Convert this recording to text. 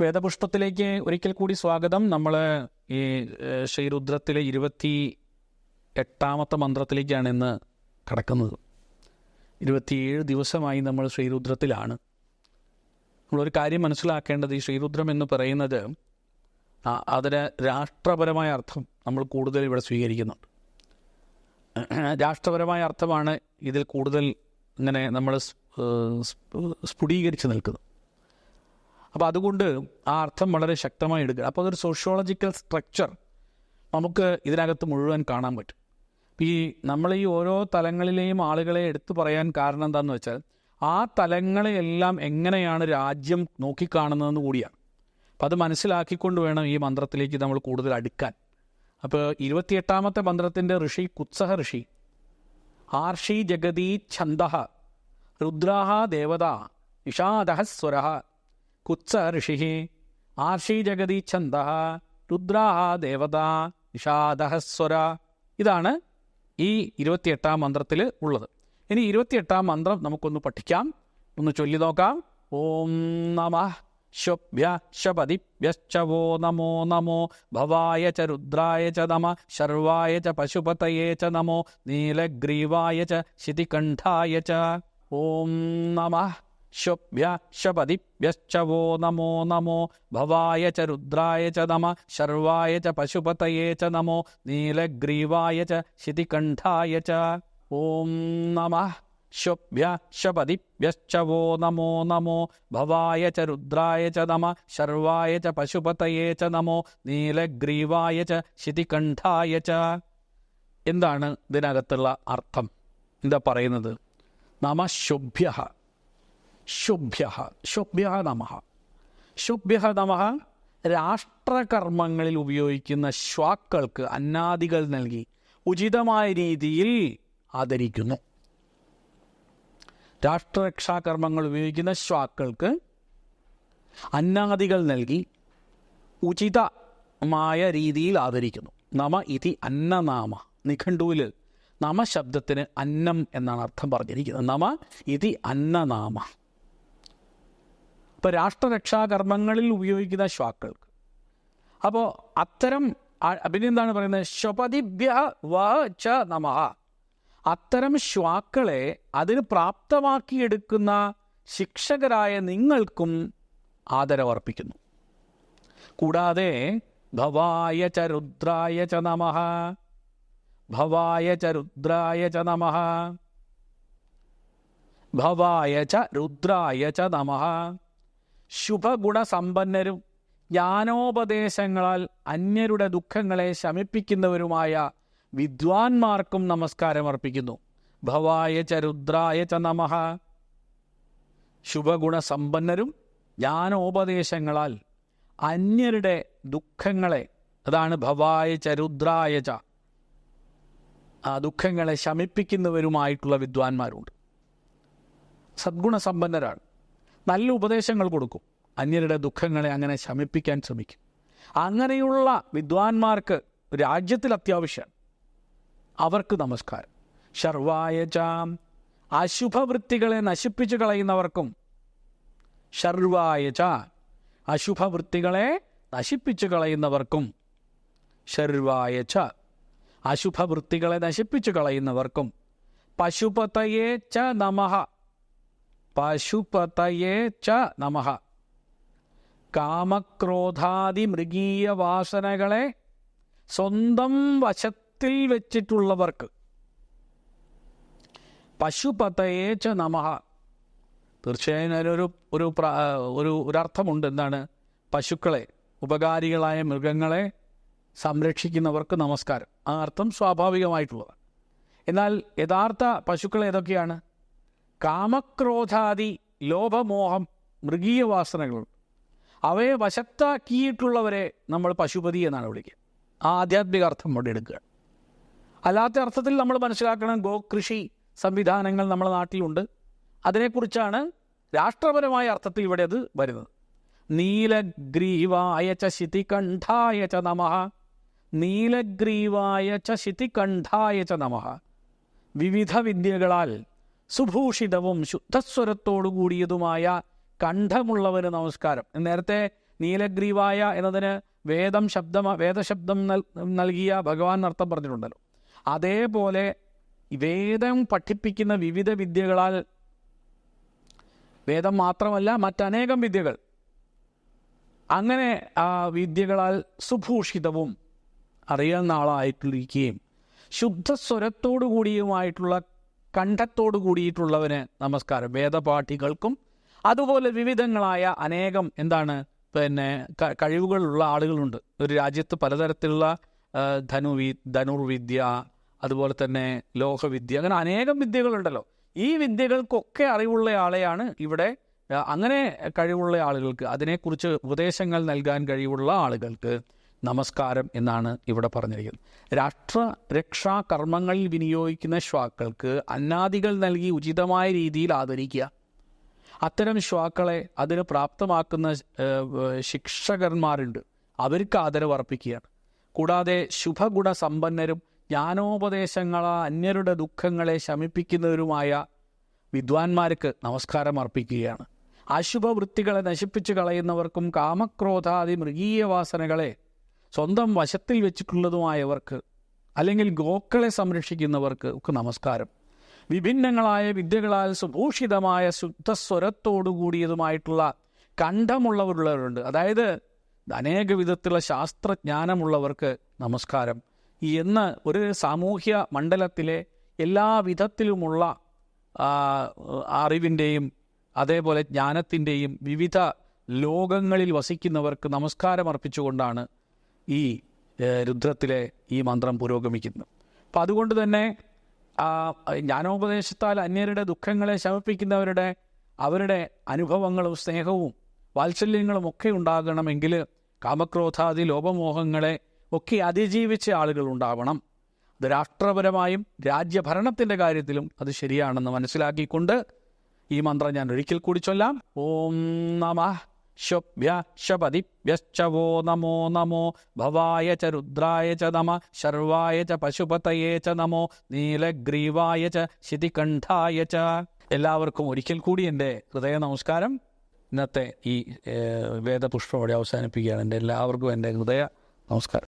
വേദപുഷ്പത്തിലേക്ക് ഒരിക്കൽ കൂടി സ്വാഗതം. നമ്മൾ ഈ ശ്രീരുദ്രത്തിലെ ഇരുപത്തി എട്ടാമത്തെ മന്ത്രത്തിലേക്കാണ് ഇന്ന് കടക്കുന്നത്. ഇരുപത്തിയേഴ് ദിവസമായി നമ്മൾ ശ്രീരുദ്രത്തിലാണ് നമ്മളൊരു കാര്യം മനസ്സിലാക്കേണ്ടത് ഈ ശ്രീരുദ്രം എന്ന് പറയുന്നത് അതിന് രാഷ്ട്രപരമായ അർത്ഥം നമ്മൾ കൂടുതൽ ഇവിടെ സ്വീകരിക്കുന്നുണ്ട്. രാഷ്ട്രപരമായ അർത്ഥമാണ് ഇതിൽ കൂടുതൽ ഇങ്ങനെ നമ്മൾ സ്ഫുടീകരിച്ച് നിൽക്കുന്നത്. അപ്പോൾ അതുകൊണ്ട് ആ അർത്ഥം വളരെ ശക്തമായി എടുക്കുക. അപ്പോൾ അതൊരു സോഷ്യോളജിക്കൽ സ്ട്രക്ചർ നമുക്ക് ഇതിനകത്ത് മുഴുവൻ കാണാൻ പറ്റും. ഈ നമ്മൾ ഈ ഓരോ തലങ്ങളിലെയും ആളുകളെ എടുത്തു പറയാൻ കാരണം എന്താണെന്ന് വെച്ചാൽ ആ തലങ്ങളെയെല്ലാം എങ്ങനെയാണ് രാജ്യം നോക്കിക്കാണുന്നതെന്ന് കൂടിയാണ്. അപ്പം അത് മനസ്സിലാക്കിക്കൊണ്ട് വേണം ഈ മന്ത്രത്തിലേക്ക് നമ്മൾ കൂടുതൽ അടുക്കാൻ. അപ്പോൾ ഇരുപത്തിയെട്ടാമത്തെ മന്ത്രത്തിന്റെ ഋഷി കുത്സഹ ഋഷി ആർഷി ജഗതി ഛന്ദ രുദ്രാഹ ദേവത ഇഷാദഹ സ്വര കുത്സ ഋഷി ആർഷി ജഗതി ഛന്ദ രുദ്രാഹ ദേവത നിഷാദഹസ്വര സ്വര ഇതാണ് ഈ ഇരുപത്തിയെട്ടാം മന്ത്രത്തിൽ ഉള്ളത്. ഇനി ഇരുപത്തിയെട്ടാം മന്ത്രം നമുക്കൊന്ന് പഠിക്കാം. ഒന്ന് ചൊല്ലി നോക്കാം. ഓം നമ ശുഭ്യ ശപതിഭ്യശ്ചവോ നമോ നമോ ഭവായ ച രുദ്രായ ച നമ ശർവായ ച പശുപതയേ ച നമോ നീലഗ്രീവായ ച ശിതികണ്ഠായ ച. ഓം നമ ശുഭ്യ ശപതിഭ്യശ്ചവോ നമോ നമോ ഭവായ ച രുദ്രായ ച നമ ശർവായ ച പശുപതയേ ച നമോ നീലഗ്രീവായ ച ശിതികണ്ഠായ ച ഓം നമ ശുഭ്യ ശപതിഭ്യശ്ചവോ നമോ നമോ ഭവായ ച രുദ്രായ ച നമ ശർവായ ച പശുപതയേ ച നമോ നീലഗ്രീവായ ച ശിതികണ്ഠായ ച എന്താണ് ഇതിനകത്തുള്ള അർത്ഥം? എന്താ പറയുന്നത്? നമ ശുഭ്യ ശുഭ്യ ശുഭ്യ നമ. ശുഭ്യ രാഷ്ട്രകർമ്മങ്ങളിൽ ഉപയോഗിക്കുന്ന ശ്വാക്കൾക്ക് അന്നാദികൾ നൽകി ഉചിതമായ രീതിയിൽ ആദരിക്കുന്നു. രാഷ്ട്രരക്ഷാകർമ്മങ്ങൾ ഉപയോഗിക്കുന്ന ശ്വാക്കൾക്ക് അന്നാദികൾ നൽകി ഉചിതമായ രീതിയിൽ ആദരിക്കുന്നു. നമ ഇതി അന്നനാമ നിഘണ്ടുവിൽ നമ ശബ്ദത്തിന് അന്നം എന്നാണ് അർത്ഥം പറഞ്ഞിരിക്കുന്നത്. നമ ഇതി അന്നനാമ. ഇപ്പോൾ രാഷ്ട്രരക്ഷാകർമ്മങ്ങളിൽ ഉപയോഗിക്കുന്ന ശ്വാക്കൾക്ക്. അപ്പോൾ അത്തരം പിന്നെ എന്താണ് പറയുന്നത്? ശപതിഭ്യ വ ച നമ. അത്തരം ശ്വാക്കളെ അതിന് പ്രാപ്തമാക്കിയെടുക്കുന്ന ശിക്ഷകരായ നിങ്ങൾക്കും ആദരവർപ്പിക്കുന്നു. കൂടാതെ ഭവായ ച രുദ്രായ ച നമ. ഭവായ ച രുദ്രായ ച നമ. ഭവായ ച രുദ്രായ ച നമ. ശുഭഗുണസമ്പന്നരും ജ്ഞാനോപദേശങ്ങളാൽ അന്യരുടെ ദുഃഖങ്ങളെ ശമിപ്പിക്കുന്നവരുമായ വിദ്വാൻമാർക്കും നമസ്കാരം അർപ്പിക്കുന്നു ഭവായ ച രുദ്രായ ച നമ. ശുഭഗുണസമ്പന്നരും ജ്ഞാനോപദേശങ്ങളാൽ അന്യരുടെ ദുഃഖങ്ങളെ അതാണ് ഭവായ ച രുദ്രായ ച. ആ ദുഃഖങ്ങളെ ശമിപ്പിക്കുന്നവരുമായിട്ടുള്ള വിദ്വാൻമാരുണ്ട്. സദ്ഗുണസമ്പന്നരാണ്. നല്ല ഉപദേശങ്ങൾ കൊടുക്കും. അന്യരുടെ ദുഃഖങ്ങളെ അങ്ങനെ ശമിപ്പിക്കാൻ ശ്രമിക്കും. അങ്ങനെയുള്ള വിദ്വാൻമാർക്ക് രാജ്യത്തിൽ അത്യാവശ്യമാണ് അവർക്ക് നമസ്കാരം. ഷർവായ ചാം. അശുഭവൃത്തികളെ നശിപ്പിച്ചു കളയുന്നവർക്കും ഷർവായ ച. അശുഭവൃത്തികളെ നശിപ്പിച്ചു കളയുന്നവർക്കും ഷർവായ ച. അശുഭവൃത്തികളെ നശിപ്പിച്ചു കളയുന്നവർക്കും പശുപതയേ ച നമഃ. പശുപതയേ ച നമ കാമക്രോധാദി മൃഗീയ വാസനകളെ സ്വന്തം വശത്തിൽ വെച്ചിട്ടുള്ളവർക്ക്. പശുപതയേ ച നമ തീർച്ചയായും അതിനൊരു ഒരു ഒരു ഒരർത്ഥമുണ്ട് എന്താണ്? പശുക്കളെ ഉപകാരികളായ മൃഗങ്ങളെ സംരക്ഷിക്കുന്നവർക്ക് നമസ്കാരം. ആ അർത്ഥം സ്വാഭാവികമായിട്ടുള്ളതാണ്. എന്നാൽ യഥാർത്ഥ പശുക്കൾ ഏതൊക്കെയാണ്? കാമക്രോധാദി ലോഭമോഹം മൃഗീയ വാസനകൾ അവയെ വശത്താക്കിയിട്ടുള്ളവരെ നമ്മൾ പശുപതി എന്നാണ് വിളിക്കുക. ആ ആധ്യാത്മിക അർത്ഥം കൊണ്ട് എടുക്കുക. അല്ലാത്ത അർത്ഥത്തിൽ നമ്മൾ മനസ്സിലാക്കണം ഗോകൃഷി സംവിധാനങ്ങൾ നമ്മുടെ നാട്ടിലുണ്ട്. അതിനെക്കുറിച്ചാണ് രാഷ്ട്രപരമായ അർത്ഥത്തിൽ ഇവിടെ അത് വരുന്നത്. നീലഗ്രീവായ ച ശിതികണ്ഠായ ച നമ. നീലഗ്രീവായ ച ശിതികണ്ഠായ ച നമ. വിവിധ വിദ്യകളാൽ സുഭൂഷിതവും ശുദ്ധസ്വരത്തോടുകൂടിയതുമായ കണ്ഠമുള്ളവന് നമസ്കാരം. നേരത്തെ നീലഗ്രീവായ എന്നതിന് വേദം ശബ്ദം വേദശബ്ദം നൽ നൽകിയ ഭഗവാൻ അർത്ഥം പറഞ്ഞിട്ടുണ്ടല്ലോ. അതേപോലെ വേദം പഠിപ്പിക്കുന്ന വിവിധ വിദ്യകളാൽ വേദം മാത്രമല്ല മറ്റനേകം വിദ്യകൾ. അങ്ങനെ ആ വിദ്യകളാൽ സുഭൂഷിതവും അറിയുന്ന ആളായിട്ടിരിക്കുകയും ശുദ്ധസ്വരത്തോടു കൂടിയുമായിട്ടുള്ള കണ്ഠത്തോടു കൂടിയിട്ടുള്ളവന് നമസ്കാരം. വേദപാഠികൾക്കും അതുപോലെ വിവിധങ്ങളായ അനേകം എന്താണ് പിന്നെ കഴിവുകളുള്ള ആളുകളുണ്ട്. ഒരു രാജ്യത്ത് പലതരത്തിലുള്ള ധനുവി ധനുർവിദ്യ അതുപോലെ തന്നെ ലോഹവിദ്യ അങ്ങനെ അനേകം വിദ്യകളുണ്ടല്ലോ. ഈ വിദ്യകൾക്കൊക്കെ അറിവുള്ള ആളെയാണ് ഇവിടെ അങ്ങനെ കഴിവുള്ള ആളുകൾക്ക് അതിനെക്കുറിച്ച് ഉപദേശങ്ങൾ നൽകാൻ കഴിവുള്ള ആളുകൾക്ക്. നമസ്കാരം എന്നാണ് ഇവിടെ പറഞ്ഞിരിക്കുന്നത്. രാഷ്ട്ര രക്ഷാ കർമ്മങ്ങളിൽ വിനിയോഗിക്കുന്ന ശ്വാക്കൾക്ക് അന്നാദികൾ നൽകി ഉചിതമായ രീതിയിൽ ആദരിക്കുക. അത്തരം ശ്വാക്കളെ അതിന് പ്രാപ്തമാക്കുന്ന ശിക്ഷകന്മാരുണ്ട്. അവർക്ക് ആദരവ് അർപ്പിക്കുകയാണ്. കൂടാതെ ശുഭഗുണ സമ്പന്നരും ജ്ഞാനോപദേശങ്ങളാ അന്യരുടെ ദുഃഖങ്ങളെ ശമിപ്പിക്കുന്നവരുമായ വിദ്വാൻമാർക്ക് നമസ്കാരം അർപ്പിക്കുകയാണ്. അശുഭവൃത്തികളെ നശിപ്പിച്ചു കളയുന്നവർക്കും കാമക്രോധാദി മൃഗീയ വാസനകളെ സ്വന്തം വശത്തിൽ വെച്ചിട്ടുള്ളതുമായവർക്ക് അല്ലെങ്കിൽ ഗോക്കളെ സംരക്ഷിക്കുന്നവർക്ക് ഒക്കെ നമസ്കാരം. വിഭിന്നങ്ങളായ വിദ്യകളാൽ സുഭൂഷിതമായ ശുദ്ധസ്വരത്തോടു കൂടിയതുമായിട്ടുള്ള കണ്ഠമുള്ളവരുള്ളവരുണ്ട്. അതായത് അനേക വിധത്തിലുള്ള ശാസ്ത്രജ്ഞാനമുള്ളവർക്ക് നമസ്കാരം. എന്ന് ഒരു സാമൂഹ്യ മണ്ഡലത്തിലെ എല്ലാ വിധത്തിലുമുള്ള അറിവിന്റെയും അതേപോലെ ജ്ഞാനത്തിന്റെയും വിവിധ ലോകങ്ങളിൽ വസിക്കുന്നവർക്ക് നമസ്കാരം അർപ്പിച്ചുകൊണ്ടാണ് ഈ രുദ്രത്തിലെ ഈ മന്ത്രം പുരോഗമിക്കുന്നു. അപ്പം അതുകൊണ്ട് തന്നെ ജ്ഞാനോപദേശത്താൽ അന്യരുടെ ദുഃഖങ്ങളെ ശമിപ്പിക്കുന്നവരുടെ അവരുടെ അനുഭവങ്ങളും സ്നേഹവും വാത്സല്യങ്ങളും ഒക്കെ ഉണ്ടാകണമെങ്കിൽ കാമക്രോധാദി ലോപമോഹങ്ങളെ ഒക്കെ അതിജീവിച്ച ആളുകൾ ഉണ്ടാവണം. അത് രാഷ്ട്രപരമായും രാജ്യഭരണത്തിന്റെ കാര്യത്തിലും അത് ശരിയാണെന്ന് മനസ്സിലാക്കിക്കൊണ്ട് ഈ മന്ത്രം ഞാൻ ഒരിക്കൽ കൂടി ചൊല്ലാം. ഓം നമ. ശുഭ്യ നമോ നമോ ഭവായ ച രുദ്രായ ച നമ ശർവായ ച പശുപതയേ ച നമോ നീലഗ്രീവായ ച ശിതികണ്ഠായ ച എല്ലാവർക്കും ഒരിക്കൽ കൂടി എന്റെ ഹൃദയ നമസ്കാരം. ഇന്നത്തെ ഈ വേദപുഷ്പോടെ അവസാനിപ്പിക്കുകയാണ്. എന്റെ എല്ലാവർക്കും എന്റെ ഹൃദയ നമസ്കാരം.